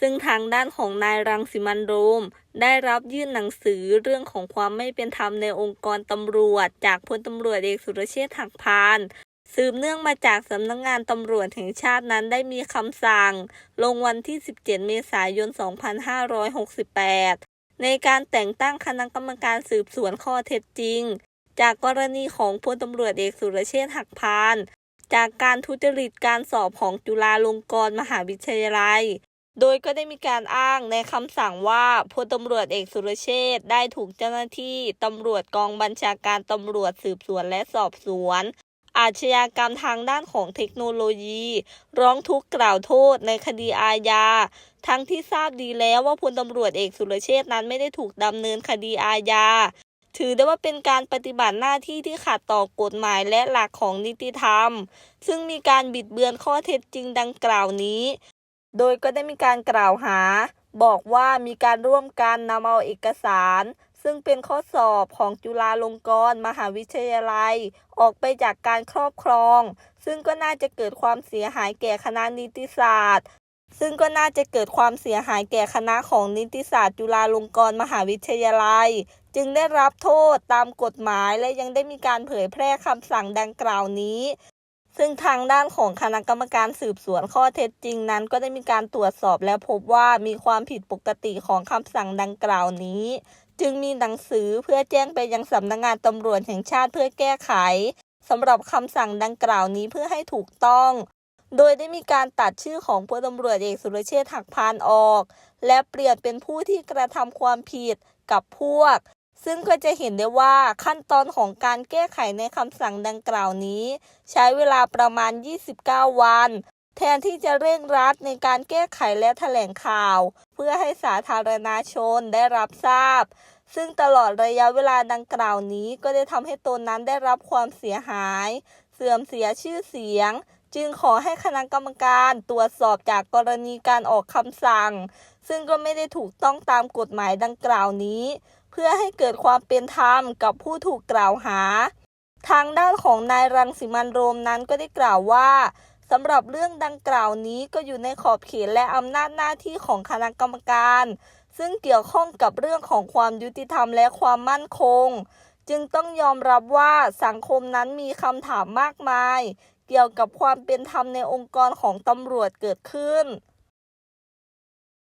ซึ่งทางด้านของนายรังสิมันโรม ได้รับยื่นหนังสือเรื่องของความไม่เป็นธรรมในองค์กรตำรวจ จากพลตำรวจเอกสุรเชษฐ์หักพานสืบเนื่องมาจากสำนักงงานตำรวจแห่งชาตินั้นได้มีคำสั่ง ลงวันที่ 17 เมษายน 2568 ในการแต่งตั้งคณะกรรมการสืบสวนข้อเท็จจริง จากกรณีของพลตำรวจเอกสุรเชษฐ์หักพาน จากการทุจริตการสอบของจุฬาลงกรณ์มหาวิทยาลัย โดยก็ได้มีการอ้างในคำสั่งว่าพลตำรวจเอกสุรเชษได้ถูกเจ้าหน้าที่ตำรวจกองบัญชาการตำรวจสืบสวนและสอบสวน อาชญากรรมทางด้านของเทคโนโลยี ร้องทุกข์กล่าวโทษในคดีอาญา ทั้งที่ทราบดีแล้วว่าพลตำรวจเอกสุรเชษนั้นไม่ได้ถูกดำเนินคดีอาญา ถือได้ว่าเป็นการปฏิบัติหน้าที่ที่ขัดต่อกฎหมายและหลักของนิติธรรม ซึ่งมีการบิดเบือนข้อเท็จจริงดังกล่าวนี้ โดยก็ได้มีการกล่าวหา บอกว่ามีการร่วมกันนำเอาเอกสาร ซึ่งเป็นข้อสอบของจุฬาลงกรณ์มหาวิทยาลัย ออกไปจากการครอบครอง ซึ่งก็น่าจะเกิดความเสียหายแก่คณะนิติศาสตร์ ซึ่งก็น่าจะเกิดความเสียหายแก่คณะของนิติศาสตร์จุฬาลงกรณ์มหาวิทยาลัย จึงได้รับโทษตามกฎหมายและยังได้มีการเผยแพร่คำสั่งดังกล่าวนี้ ซึ่งทางด้านของคณะกรรมการสืบสวนข้อเท็จจริงนั้น ก็ได้มีการตรวจสอบและพบว่ามีความผิดปกติของคำสั่งดังกล่าวนี้ จึงมีหนังสือเพื่อแจ้งไปยังสำนักงานตำรวจแห่งชาติเพื่อแก้ไขสำหรับคำสั่งดังกล่าวนี้เพื่อให้ถูกต้อง โดยได้มีการตัดชื่อของพลตำรวจเอกสุรเชษฐ์หักพานออก และเปลี่ยนเป็นผู้ที่กระทำความผิดกับพวก ซึ่งก็จะเห็นได้ว่าขั้นตอนของการแก้ไขในคำสั่งดังกล่าวนี้ ใช้เวลาประมาณ 29 วัน แทนที่จะเร่งรัดในการแก้ไขและแถลงข่าว เพื่อให้สาธารณชนได้รับทราบ ซึ่งตลอดระยะเวลาดังกล่าวนี้ก็ได้ทำให้ตนนั้นได้รับความเสียหาย เสื่อมเสียชื่อเสียงจึงขอให้คณะกรรมการตรวจสอบจากกรณีการออกคำสั่ง ซึ่งก็ไม่ได้ถูกต้องตามกฎหมายดังกล่าวนี้ พื่อให้เกิดความเป็นธรรมกับผู้ถูกกล่าวหา ทางด้านของนายรังสิมันโรมนั้นก็ได้กล่าวว่าสำหรับเรื่องดังกล่าวนี้ก็อยู่ในขอบเขตและอำนาจหน้าที่ของคณะกรรมการ ซึ่งเกี่ยวข้องกับเรื่องของความยุติธรรมและความมั่นคง จึงต้องยอมรับว่าสังคมนั้นมีคำถามมากมาย เกี่ยวกับความเป็นธรรมในองค์กรของตำรวจเกิดขึ้น